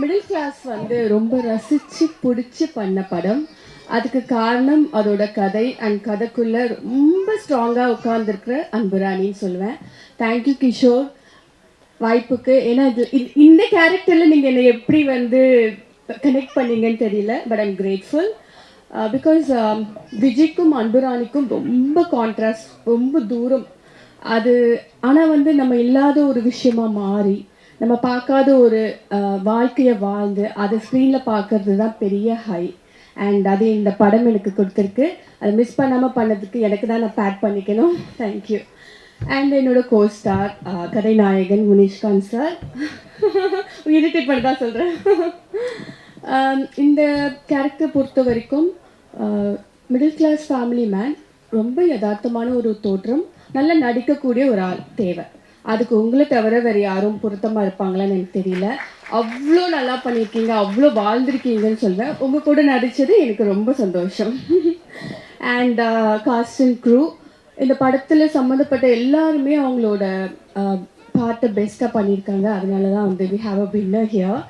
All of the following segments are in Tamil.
மிடில் கிளாஸ் வந்து ரொம்ப ரசிச்சு பிடிச்சி பண்ண படம். அதுக்கு காரணம் அதோட கதை அண்ட் கதைக்குள்ள ரொம்ப ஸ்ட்ராங்காக உட்கார்ந்துருக்கிற அன்புராணின்னு சொல்லுவேன். தேங்க்யூ கிஷோர் வாய்ப்புக்கு ஏன்னா இது இது- இந்த கேரக்டரில் நீங்கள் என்னை எப்படி வந்து கனெக்ட் பண்ணீங்கன்னு தெரியல பட் ஐம் கிரேட்ஃபுல் பிகாஸ் விஜய்க்கும் அன்புராணிக்கும் ரொம்ப கான்ட்ராஸ்ட் ரொம்ப தூரம். அது ஆனால் வந்து நம்ம இல்லாத ஒரு விஷயமா மாறி நம்ம பார்க்காத ஒரு வாழ்க்கையை வாழ்ந்து அதை ஸ்க்ரீனில் பார்க்கறது தான் பெரிய ஹை அண்ட் அது இந்த படம் எனக்கு கொடுத்துருக்கு. அதை மிஸ் பண்ணாமல் பண்ணதுக்கு எனக்கு தான் நான் பேட் பண்ணிக்கணும். தேங்க்யூ அண்ட் என்னோட கோ ஸ்டார் கதைநாயகன் முனிஷ்காந்த் சார் இரிட்டேட் பண்ணி தான் சொல்கிறேன் um, இந்த கேரக்டர் பொறுத்த வரைக்கும் மிடில் கிளாஸ் ஃபேமிலி மேன் ரொம்ப யதார்த்தமான ஒரு தோற்றம். நல்லா நடிக்கக்கூடிய ஒரு ஆள் தேவை அதுக்கு உங்களை தவிர வேறு யாரும் பொருத்தமாக இருப்பாங்களான்னு எனக்கு தெரியல. அவ்வளோ நல்லா பண்ணியிருக்கீங்க அவ்வளோ வாழ்ந்திருக்கீங்கன்னு சொல்வேன். உங்கள் கூட நடித்தது எனக்கு ரொம்ப சந்தோஷம். அண்ட் காஸ்ட் அண்ட் க்ரூ இந்த படத்தில் சம்மந்தப்பட்ட எல்லாருமே அவங்களோட uh, பார்ட்டை பெஸ்ட்டாக பண்ணியிருக்காங்க. அதனால தான் வந்து we have a winner here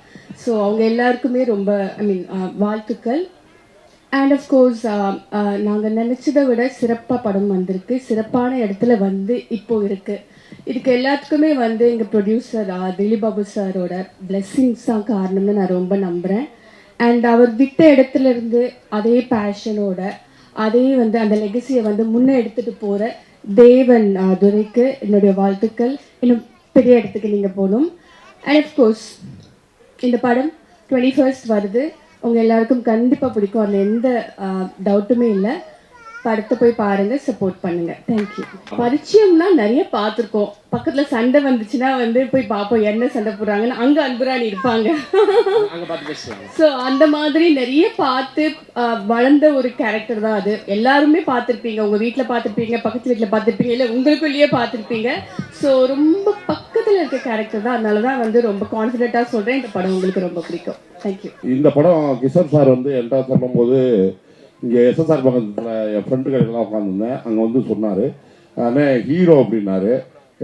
so அவங்க எல்லாருக்குமே ரொம்ப ஐ மீன் uh, வாழ்த்துக்கள். அண்ட் அஃப்கோர்ஸ் uh, நாங்கள் நினச்சதை விட சிறப்பாக படம் வந்திருக்கு. சிறப்பான இடத்துல வந்து இப்போ இருக்குது இதுக்கு எல்லாத்துக்குமே வந்து எங்கள் ப்ரொடியூசர் திலீப் பாபு சாரோட பிளெஸ்ஸிங்ஸ் தான் காரணம்னு நான் ரொம்ப நம்புகிறேன் அண்ட் அவர் விட்ட இடத்துல இருந்து அதே பேஷனோட அதே வந்து அந்த லெகசியை வந்து முன்னே எடுத்துகிட்டு போகிற தேவன் துரைக்கு என்னுடைய வாழ்த்துக்கள். இன்னும் பெரிய இடத்துக்கு நீங்கள் போகணும். அண்ட் அஃப்கோர்ஸ் இந்த படம் டுவெண்ட்டி ஃபர்ஸ்ட் வருது. உங்கள் எல்லாருக்கும் கண்டிப்பாக பிடிக்கும். அதில் எந்த டவுட்டுமே இல்லை. படத்தை போய் பாருங்கள் சப்போர்ட் பண்ணுங்கள் தேங்க்யூ பரிச்சயம்னா நிறைய பார்த்துருக்கோம். பக்கத்தில் சண்டை வந்துச்சுன்னா வந்து போய் பார்ப்போம் என்ன சண்டை போடுறாங்கன்னு. அங்கே அன்புராணி இருப்பாங்க. ஸோ அந்த மாதிரி நிறைய பார்த்து வளர்ந்த ஒரு கேரக்டர் தான் அது. எல்லாருமே பார்த்துருப்பீங்க. உங்கள் வீட்டில் பார்த்துருப்பீங்க பக்கத்து வீட்டில் பார்த்துருப்பீங்க இல்லை உங்களுக்குள்ளேயே பார்த்துருப்பீங்க. ஸோ ரொம்ப பக்கத்தில் இருக்க கேரக்டர் தான். அதனால தான் வந்து ரொம்ப கான்ஃபிடென்ட்டாக சொல்கிறேன் இந்த படம் உங்களுக்கு ரொம்ப பிடிக்கும். தேங்க்யூ இந்த படம் கிஷோர் சார் வந்து என்கிட்ட சொல்லும்போது இங்கே எஸ்எஸ்ஆர் பக்கத்தில் என் ஃப்ரெண்டு கடையிலாம் உட்காந்துருந்தேன் அங்கே வந்து சொன்னார் அண்ணே ஹீரோ அப்படின்னாரு.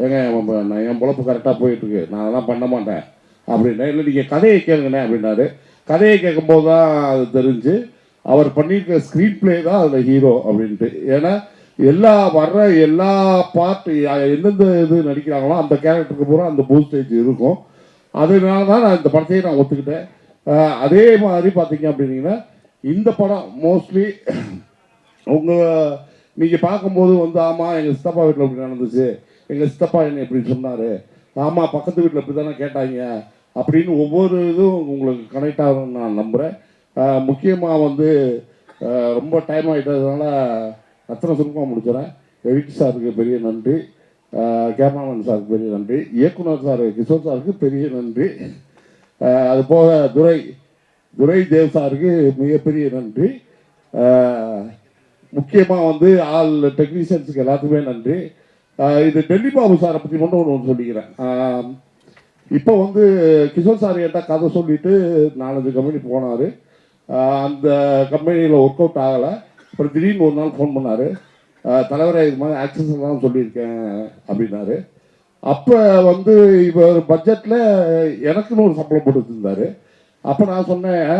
ஏங்க நான் என் பொழப்பு கரெக்டாக போயிட்டுருக்கு. நான் அதெல்லாம் பண்ண மாட்டேன். அப்படின்னா இல்லை நீங்கள் கதையை கேளுங்கண்ணே அப்படின்னாரு. கதையை கேட்கும்போது தான் அது தெரிஞ்சு அவர் பண்ணியிருக்க ஸ்க்ரீன் ப்ளே தான் அதில் ஹீரோ அப்படின்ட்டு. ஏன்னா எல்லா வர்ற எல்லா பார்ட் எந்தெந்த இது நடிக்கிறாங்களோ அந்த கேரக்டருக்கு பூரா அந்த பூஸ்டேஜ் இருக்கும். அதனால தான் நான் இந்த படத்தையே நான் ஒத்துக்கிட்டேன். அதே மாதிரி பார்த்தீங்க அப்படின்னீங்கன்னா இந்த படம் மோஸ்ட்லி உங்கள் நீங்கள் பார்க்கும்போது வந்து ஆமாம் எங்கள் சித்தப்பா வீட்டில் இப்படி நடந்துச்சு. எங்கள் சித்தப்பா என்னை இப்படி சொன்னார். ஆமாம் பக்கத்து வீட்டில் இப்படி தானே கேட்டாங்க. அப்படின்னு ஒவ்வொரு இதுவும் உங்களுக்கு கனெக்ட் ஆகும்னு நான் நம்புகிறேன் முக்கியமாக வந்து ரொம்ப டைம் ஆகிட்டதுனால அத்தனை சுருக்கமாக முடிச்சிடறேன். எடிட் சாருக்கு பெரிய நன்றி. கேமராமேன் சாருக்கு பெரிய நன்றி. இயக்குனர் சார் கிஷோர் சாருக்கு பெரிய நன்றி. அது போக துரை துரை தேவ் சாருக்கு மிகப்பெரிய நன்றி. முக்கியமாக வந்து ஆல் டெக்னீஷியன்ஸுக்கு எல்லாத்துக்குமே நன்றி. இது டெல்லி பாபு சாரை பற்றி மட்டும் ஒன்று ஒன்று சொல்லிக்கிறேன். இப்போ வந்து கிஷோர் சார் என்கிட்ட கதை சொல்லிட்டு நாலஞ்சு கம்பெனி போனார். அந்த கம்பெனியில் ஒர்க் அவுட் ஆகலை. அப்புறம் திடீர்னு ஒரு நாள் ஃபோன் பண்ணார். தலைவரை இது மாதிரி ஆக்சஸ் எல்லாம் சொல்லியிருக்கேன் அப்படின்னாரு. அப்போ வந்து இவர் பட்ஜெட்டில் எனக்குன்னு ஒரு சம்பளம் போட்டு வச்சுருந்தாரு. அப்போ நான் சொன்னேன்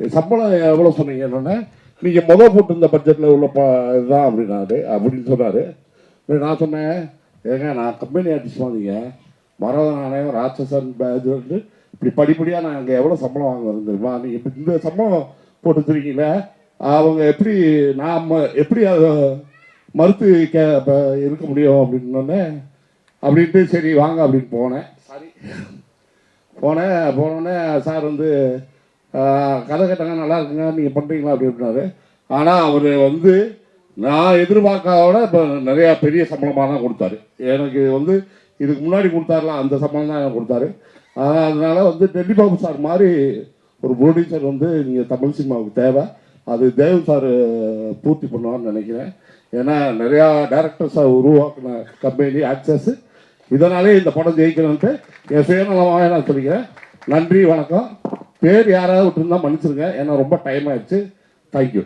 சம்பளம் எவ்வளோ சொன்னீங்க? என்னென்ன நீங்கள் முதல் போட்டிருந்த பட்ஜெட்டில் உள்ள ப இதுதான் அப்படின்னாரு அப்படின்னு சொன்னார். நான் சொன்னேன் ஏங்க நான் கம்பெனி ஆர்டிஸ்ட் வந்தீங்க மரதநாணயம் ராட்சசன் இது வந்து இப்படி படிப்படியாக நான் அங்கே எவ்வளோ சம்பளம் வாங்க தெரியுமா? நீங்கள் இப்படி இந்த சம்பளம் போட்டு வச்சிருக்கீங்களே அவங்க எப்படி நாம் எப்படி அதை மறுத்து கே இருக்க முடியும்? அப்படின்னோடனே அப்படின்ட்டு சரி வாங்க அப்படின்னு போனேன். சாரி. போனேன் போனோடனே சார் வந்து கதை கேட்டாங்க நல்லா இருக்குங்க நீங்கள் பண்ணுறீங்களா அப்படி அப்படின்னாரு. ஆனால் அவர் வந்து நான் எதிர்பார்க்காத விட இப்போ நிறையா பெரிய சம்பளமாக தான் கொடுத்தாரு. எனக்கு வந்து இதுக்கு முன்னாடி கொடுத்தாருலாம் அந்த சம்பளம் தான் எனக்கு கொடுத்தாரு. அதனால் வந்து டெல்லி பாபு சார் மாதிரி ஒரு ப்ரொடியூசர் வந்து நீங்கள் தமிழ் சினிமாவுக்கு தேவை. அது தேவ் சார் பூர்த்தி பண்ணுவான்னு நினைக்கிறேன். ஏன்னா நிறையா டேரக்டர்ஸை உருவாக்கின கம்பெனி ஆக்சஸ் இதனாலே இந்த படம் ஜெயிக்கணுன்ட்டு என் சுயநலமாக நான் சொல்லிக்கிறேன் நன்றி வணக்கம். பேர் யாராவது விட்டுருந்தா மன்னிச்சிருங்க. ஏன்னா ரொம்ப டைம் ஆயிடுச்சு. தேங்க்யூ